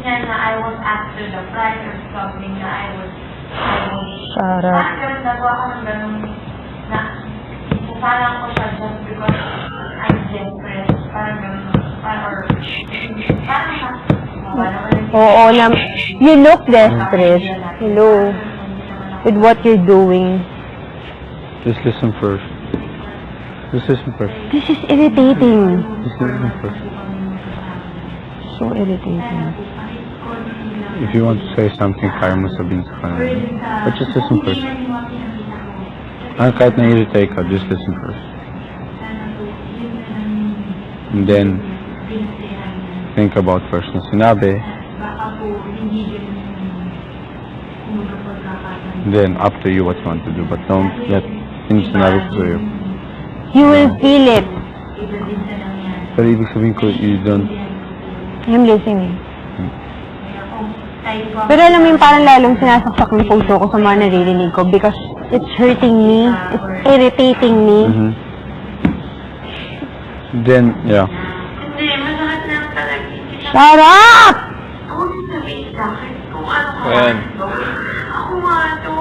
niya na I was after the price or something na I was, I was, Sarap. parang nagawa ko ng ganun na ipupalang ko siya just because I'm depressed. Parang ganun, parang, or, parang na, naman yung- Oo, na, you look desperate. Hello. With what you're doing. Just listen first. Just listen first. This is irritating. Just listen first. So irritating. If you want to say something, kaya mo sabihin sa kanila. But just listen first. Ah, kahit na-irritate ka, just listen first. And then, think about first na sinabi. Then, up to you what you want to do. But don't let things sinabi ko sa'yo. You will feel it. Pero ibig sabihin ko, you don't, I'm listening. Pero alam mo yung parang lalong sinasaksak ng puso ko sa mga naririnig ko because it's hurting me, it's irritating me. mhm. Then, yeah. Hindi, masakit lang talaga. Shut up! Ako sabihin sa akin kung ano ka Ayan. Ako nga to.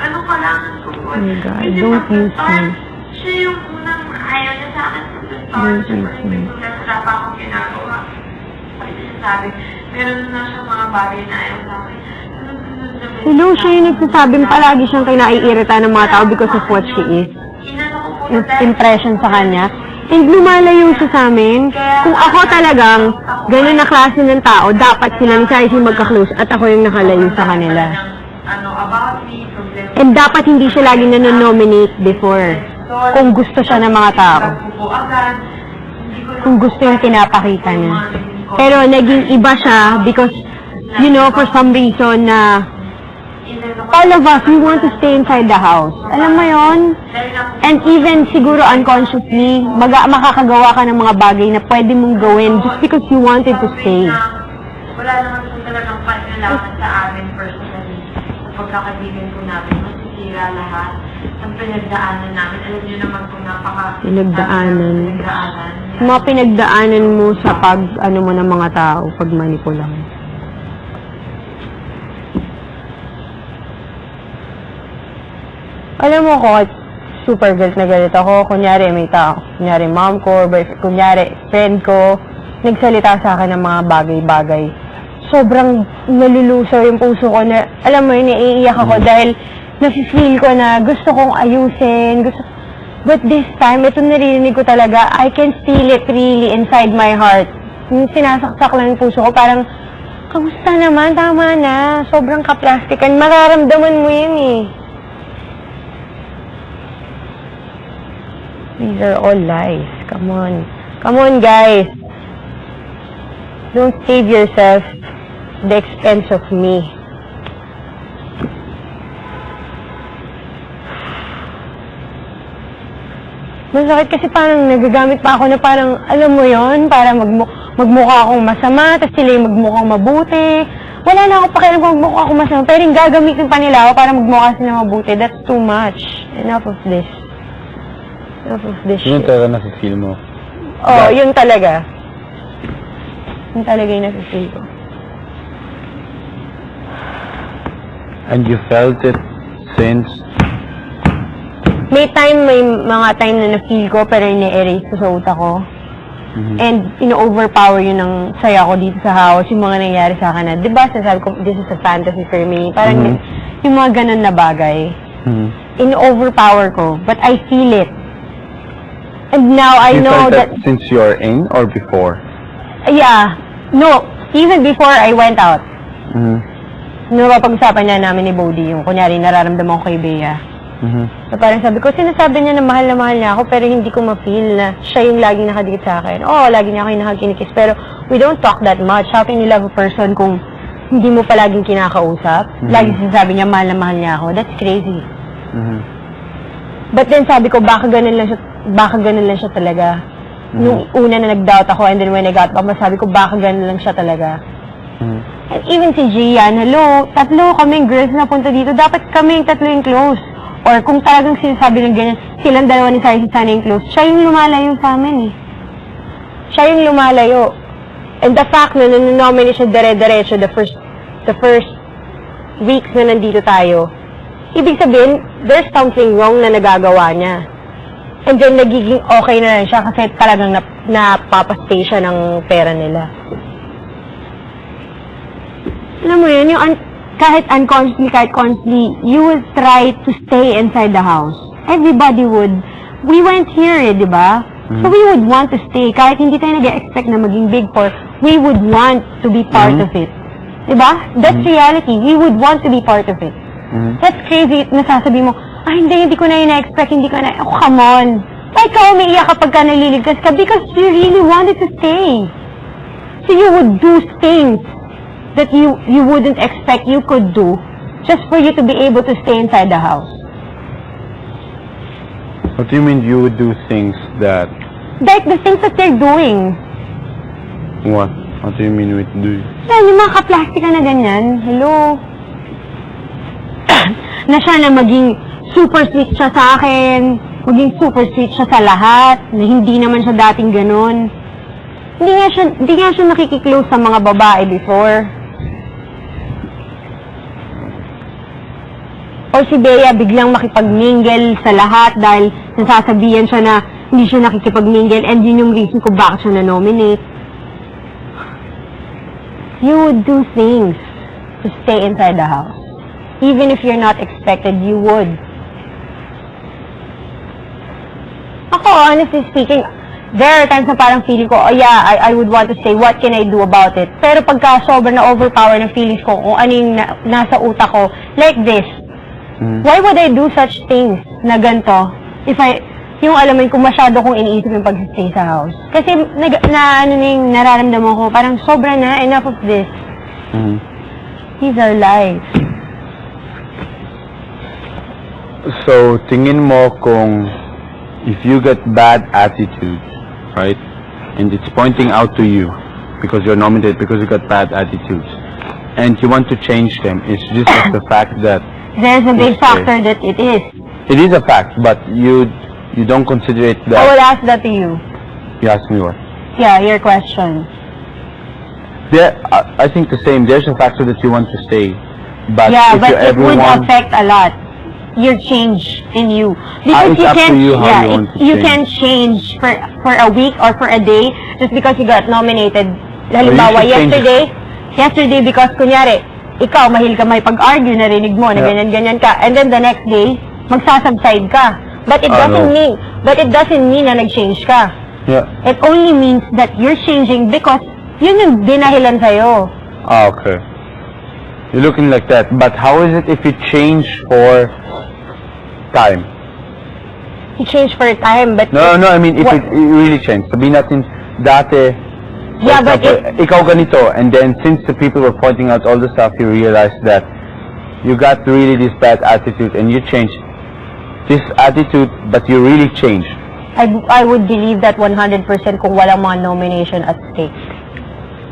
Ano ka lang to. Oh my God, Kasi don't use me. Siya yung unang ayaw niya sa akin. Don't siya use me. yung wala pa akong ginagawa. Pag sabi, meron na siya mga bagay na ayaw sa akin. Hello, siya yung nagsasabing palagi siyang kinaiirita ng mga tao because of what she is. Yung impression sa kanya. And lumalayo siya sa amin. Kung ako talagang ganun na klase ng tao, dapat sila ni Chai magka-close at ako yung nakalayo sa kanila. Ano, about me, problem. And dapat hindi siya lagi nanonominate before. Kung gusto siya ng mga tao. Kung gusto yung pinapakita niya. Pero naging iba siya because, you know, for some reason na all of us, we want to stay inside the house. Alam mo yon? And even siguro unconsciously, maga makakagawa ka ng mga bagay na pwede mong gawin just because you wanted to stay. Wala naman po talagang kailangan sa amin personally. Pagkakaibigan po namin, masisira lahat. Ang pinagdaanan namin, alam niyo naman po napaka... Pinagdaanan. Pinagdaanan. Mga pinagdaanan mo sa pag, ano mo ng mga tao, pag manipula mo. Alam mo ko, super galit na galit ako. Kunyari, may tao. Kunyari, mom ko, boyfriend, kunyari, friend ko, nagsalita sa akin ng mga bagay-bagay. Sobrang nalulusaw yung puso ko na, alam mo yun, naiiyak ako dahil nafe-feel ko na gusto kong ayusin, gusto, But this time, ito naririnig ko talaga, I can feel it really inside my heart. Yung sinasaksak lang yung puso ko, parang, kamusta naman? Tama na. Sobrang kaplastikan. Mararamdaman mo yun eh. These are all lies. Come on. Come on, guys. Don't save yourself at the expense of me. Masakit kasi parang nagagamit pa ako na parang, alam mo yon para magmu magmukha akong masama, tapos sila yung magmukhang mabuti. Wala na ako pakialam kung magmukha akong masama, pero yung gagamitin pa nila ako para magmukha sila mabuti. That's too much. Enough of this. Enough of this Yun shit. talaga nasa-feel mo. Oo, yun talaga. Yun talaga yung nasa-feel ko. And you felt it since May time, may mga time na na-feel ko, pero ini-erase ko sa utak ko. Mhm. And ino-overpower yun ng saya ko dito sa house, yung mga nangyayari sa akin na, di ba, sasabi ko, this is a fantasy for me. Parang Mhm. yung mga ganun na bagay, Mhm. in-overpower ko, but I feel it. And now I you know felt that, that, since you are in or before? yeah, no, even before I went out, Mhm. Napapag-usapan na namin ni Bodhi yung, kunyari, nararamdaman ko kay Bea. Mhm. So parang sabi ko, sinasabi niya na mahal na mahal niya ako, pero hindi ko ma-feel na siya yung laging nakadikit sa akin. Oo, lagi niya ako yung nakakinikis, pero we don't talk that much. How can you love a person kung hindi mo palaging kinakausap? Mhm. Lagi sinasabi niya, mahal na mahal niya ako. That's crazy. Mhm. But then sabi ko, baka ganun lang siya, baka ganun lang siya talaga. Nung una na nag-doubt ako, and then when I got back, sabi ko, baka ganun lang siya talaga. Mhm. Even si Gian, hello, tatlo kaming girls na punta dito, dapat kaming tatlo yung close. Or kung talagang sinasabi ng ganyan, silang dalawa ni Sai sana yung close, siya yung lumalayo sa amin eh. Siya yung lumalayo. And the fact na nanonominate siya dire-diretso the first, the first weeks na nandito tayo, ibig sabihin, there's something wrong na nagagawa niya. And then, nagiging okay na lang siya kasi talagang nap napapastay siya ng pera nila. Alam mo yun, yung un- kahit unconsciously, kahit consciously, you would try to stay inside the house. Everybody would. We went here eh, di ba? So we would want to stay. Kahit hindi tayo nag-expect na maging big four, we would want to be part Mhm. of it. Di ba? That's reality. We would want to be part of it. Mhm. That's crazy. Nasasabi mo, ah, hindi, hindi ko na yun na-expect, hindi ko na, oh, come on. Why ka umiiyak kapag ka naliligtas ka? Because you really wanted to stay. So you would do things that you, you wouldn't expect you could do just for you to be able to stay inside the house. What do you mean you would do things that... Like the things that they're doing. What? What do you mean with do? Yan, yung mga kaplastika na ganyan, hello. na siya na maging super sweet siya sa akin, maging super sweet siya sa lahat, na hindi naman siya dating ganun. Hindi nga siya, hindi nga siya nakikiklose sa mga babae before. O si Bea biglang makipag-mingle sa lahat dahil nasasabihan siya na hindi siya nakikipag-mingle and yun yung reason kung bakit siya na-nominate. You would do things to stay inside the house. Even if you're not expected, you would. Ako, honestly speaking, there are times na parang feeling ko, oh yeah, I, I would want to say, what can I do about it? Pero pagka sobrang na overpower ng feelings ko, kung ano yung na, nasa utak ko, like this, Mhm. why would I do such things na ganito if I, yung alam mo kung masyado kong iniisip yung pag-stay sa house. Kasi nag, na, ano na yung nararamdaman ko, parang sobra na, enough of this. Mhm. These are lies. So, tingin mo kung if you get bad attitude, right, and it's pointing out to you because you're nominated because you got bad attitudes, and you want to change them, it's just the fact that There's a big Okay. factor that it is. it is a fact, but you you don't consider it I will ask that to you. You ask me what? Yeah, your question. There, I, I think the same. There's a factor that you want to stay, but yeah, if but you it ever would want, affect a lot. Your change in you. Ah, Because it's you up to can you how yeah, you want to change. can change for for a week or for a day just because you got nominated. Halimbawa, should change- yesterday, yesterday because kunyari, ikaw mahil ka may pag-argue, narinig mo, na ganyan-ganyan ka. And then the next day, magsasubside ka. But it Ah, doesn't no. mean, but it doesn't mean na nag-change ka. yeah. It only means that you're changing because yun yung dinahilan sa'yo. Ah, okay. You're looking like that, but how is it if you change for time? You change for a time, but... No, no, I mean if What? it, it really changed. Sabihin natin, dati, Yeah, but example, ikaw ganito, and then since the people were pointing out all the stuff, you realized that you got really this bad attitude and you changed this attitude, but you really changed. I, I would believe that 100% kung walang mga nomination at stake.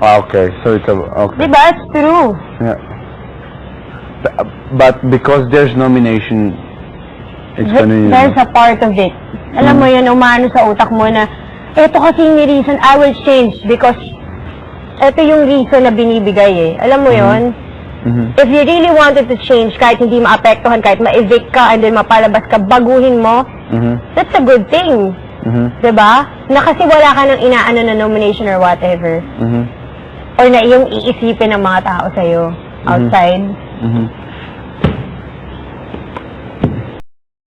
Ah, okay, so it's a, okay. Diba? It's true. Yeah. But- because there's nomination, it's Th- gonna, There's a part of it. Alam mo yun, umano sa utak mo na, eto kasi yung reason, I will change because eto yung reason na binibigay eh. Alam mo yun? Mhm. If you really wanted to change, kahit hindi maapektuhan, kahit ma-evict ka and then mapalabas ka, baguhin mo, Mhm. that's a good thing. Mhm. 'Di ba? Na kasi wala ka nang inaano na nomination or whatever. Mhm. Or na yung iisipin ng mga tao sa'yo outside. Mhm.